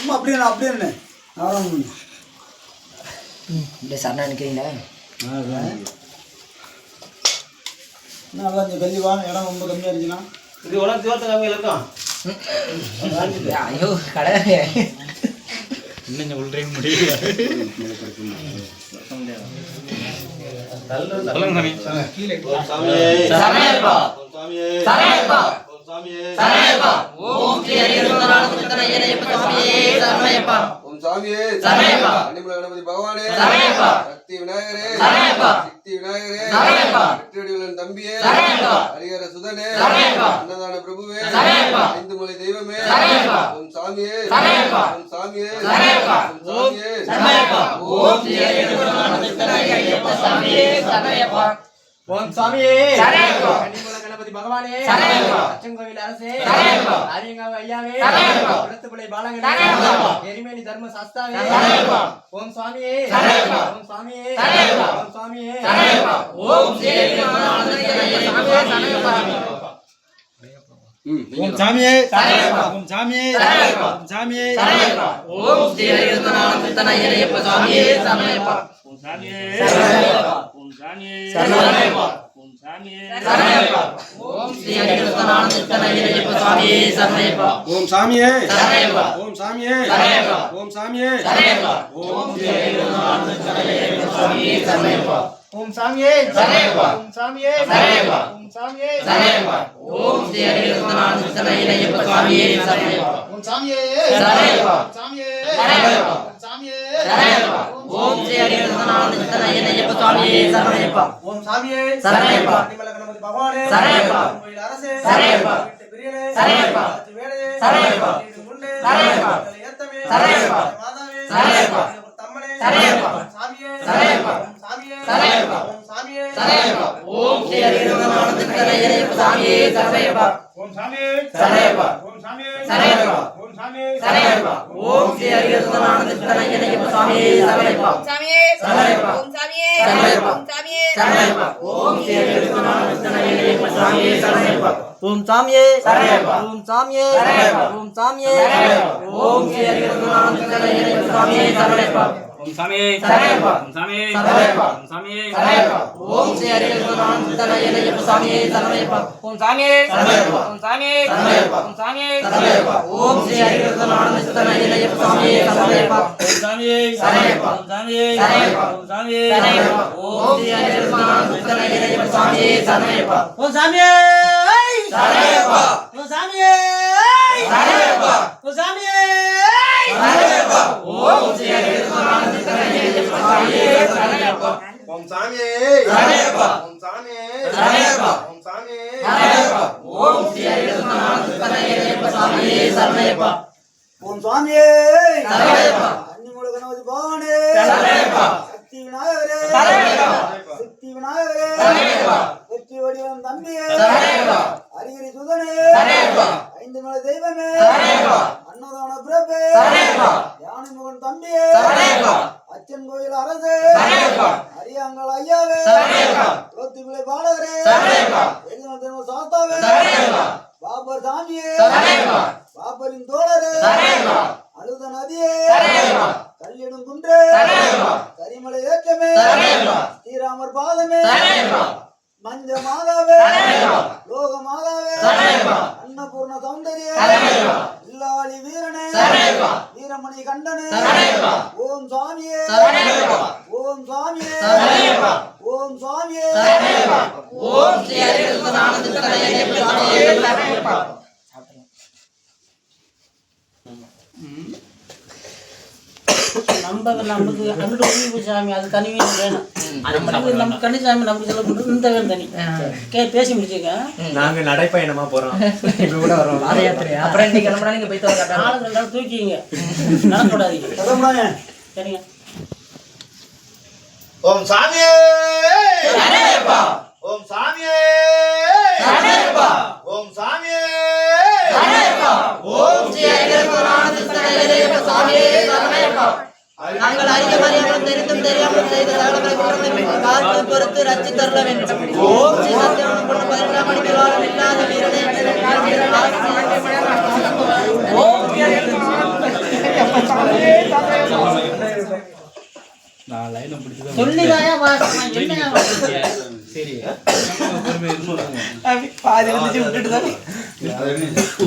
சும்மா அப்படியே நான் அப்படியே நின்னு. அவ்வளோ இப்படி சரணா நிற்கிறீங்களா நல்லா இந்த கல்லிவான இடம் ரொம்ப கம்மியாக இருந்துச்சுன்னா இது உனக்கு தோட்ட கம்மியில் இருக்கும் ஐயோ கடை சரணப்பா சாமியே. சரணப்பா சாமியே சரணப்பா ஓம் ஸ்ரீ ஹரிஹரநாராயண சாமியே. அன்னிமலை கணபதி பகவானே. சரணப்பா. சக்தி விநாயகரே. சரணப்பா. சக்தி விநாயகரே. சரணப்பா. வெற்றியடிகளின் தம்பியே. சரணப்பா. ஹரிஹர சுதனே. சரணப்பா. அன்னதான பிரபுவே. சரணப்பா. ஐந்து மலை தெய்வமே. ஓம். சாமியே ஓம் சாமியே. கணபதி பகவானே. அச்சங்கோவில் அரசே. ஆரியங்காவு ஐயாவே பாலகனே சரணப்பா. எரிமேலி தர்ம சாஸ்தாவே. ஓம் சாமியே சரணப்பா. ஓம் சாமியே சரணப்பா. ஓம் சாமியே ஓம் சுவாமியே சரணமையப்பா ஓம் சாமியே. ஓம் சாமியே. ஓம் சாமியே ஓம் சுவாமியே சரணமையப்பா ஓம் சுவாமியே சரணமையப்பா ஓம் சாமியே ஓம் சாமியே ஓம் சாமியே ஓம் சாமியே. ஓம் சாமியே. ஓம் சாமியே ஓம் சாமியே. ஓம் சாமியே. ஓம் சாமியே சரணமையப்பா ஓம் ஸ்ரீ சித்தன ஐயனையப்ப சுவாமியே சரணமையப்பா ஓம் சாமியே சரணப்பா. கன்னிமல கணபதி பகவானே சரணப்பா. கோயில் அரசே சரணப்பா. வீட்டு பிரியனே சரணப்பா. ஆத்து வேலையே சரணப்பா. வீட்டு முன்னே. உங்களை ஏத்தமே சரணப்பா. மாதாவே சரணப்பா. ஒரு தம்மனே. ஓம் சாமியே சரணப்பா. ஓம் சாமியே சரணப்பா. ஓம் சாமியே சரணமையப்பா ஓம் ஸ்ரீ ஹரிஹரநாராயண சித்தன ஐயனையப்ப சுவாமியே சரணமையப்பா ஓம் சாமியே சரணமையப்பா ஓம் சாமியே சரணமையப்பா ஓம் சாமியே. சரணமையப்பா ஓம் ஸ்ரீ ஹரிஹரநாராயண சித்தன ஐயனையப்ப சுவாமியே சரணமையப்பா சாமியே சரணமையப்பா. ஓம் சாமியே சரணமையப்பா. ஓம் சாமியே. சரணமையப்பா ஓம் ஸ்ரீ ஹரிஹரநாராயண சித்தன ஐயனையப்ப சுவாமியே சரணமையப்பா ஓம் சாமியே சரணப்பா. ஓம் சாமியே சரணப்பா. ஓம் சாமியே. ஓம் ஸ்ரீ ஹரிஹரநாராயண சித்தன ஐயனையப்ப சுவாமியே சரணமையப்பா ஓம் சாமியே. ஓம் சாமியே. ஓம் சாமியே ஓம் ஸ்ரீ சித்தன ஐயனையப்ப சுவாமியே சரணமையப்பா ஓம் சாமியே. ஓம் சாமியே. ஓம் சாமியே ஓம் ஸ்ரீ சித்தன ஐயனையப்ப சுவாமியே சரணமையப்பா ஓம் சாமியே. ஓம் சாமியே. ஓம் சாமியே ஓம் ஸ்ரீ சித்தன ஐயனையப்ப சுவாமியே சரணமையப்பா ஓம் சாமியே சரணமையப்பா ஓம் சாமியே சரணமையப்பா ஓம் சாமியே ஓம் ஸ்ரீ ஹரிஹரநாராயண சித்தன ஐயனையப்ப ஓம் சாமியே ஓம் சாமியே ஓம் ஓம் சுவாமியே கணபதி சக்தி விநாயகரே சக்தி விநாயகரே வெற்றி வடிவம் தம்பியே ஹரிஹரி சுதனே ஐந்து மலை தெய்வமே சரணப்பா. அன்னதான பிரபே சரணப்பா. யானை முகன் தம்பியே சரணப்பா. அச்சன் கோயில் அரசே சரணப்பா. அரியாங்கல் ஐயாவே சரணப்பா. குலத்து பிள்ளை பாலகரே சரணப்பா. எரிமல தெய்வம் சாஸ்தாவே சரணப்பா. பாபர் சாமியே சரணப்பா. பாபரின் தோழரே. அழுத நதியே. கல்லிடும் குன்றே. கரிமலை ஏற்றமே. ஸ்ரீராமர் பாதமே. மஞ்ச மாதாவே சரணப்பா. அன்னபூர்ண சௌந்தரியே சரணப்பா. இல்லாளி வீரனே சரணப்பா. வீரமணி கண்டனே சரணப்பா. ஓம் சுவாமியே சரணப்பா. ஓம் சுவாமியே. ஓம் சுவாமியே ஸ்ரீ நம்ம நமக்கு அங்கிட்டு சாமி அது தனி வீடு வேணும் நம்ம கன்னிசாமி நமக்கு சொல்ல பண்ணுறது இந்த வேணும் தனி கே பேசி முடிச்சுக்க நாங்க நடைப்பயணமா போறோம். எங்க கூட வரோம் அப்புறம் இன்னைக்கு கிளம்புனா நீங்க போய் தூக்கிங்க நடக்க விடாதீங்க சொல்லுங்க சரிங்க. ஓம் சாமியே. ஓம் சாமியே. ஓம் சாமியே. ஓம் ஸ்ரீ சரணமையப்பா நாங்கள் அறிய அறியாமல் தெரிந்தும் தெரியாமல் செய்த பொறுத்து ரச்சி தரல வேண்டும் ஓம் சொல்லிதாயா வாசம் என்ன? சரி. பாதி விட்டுட்டு தான்?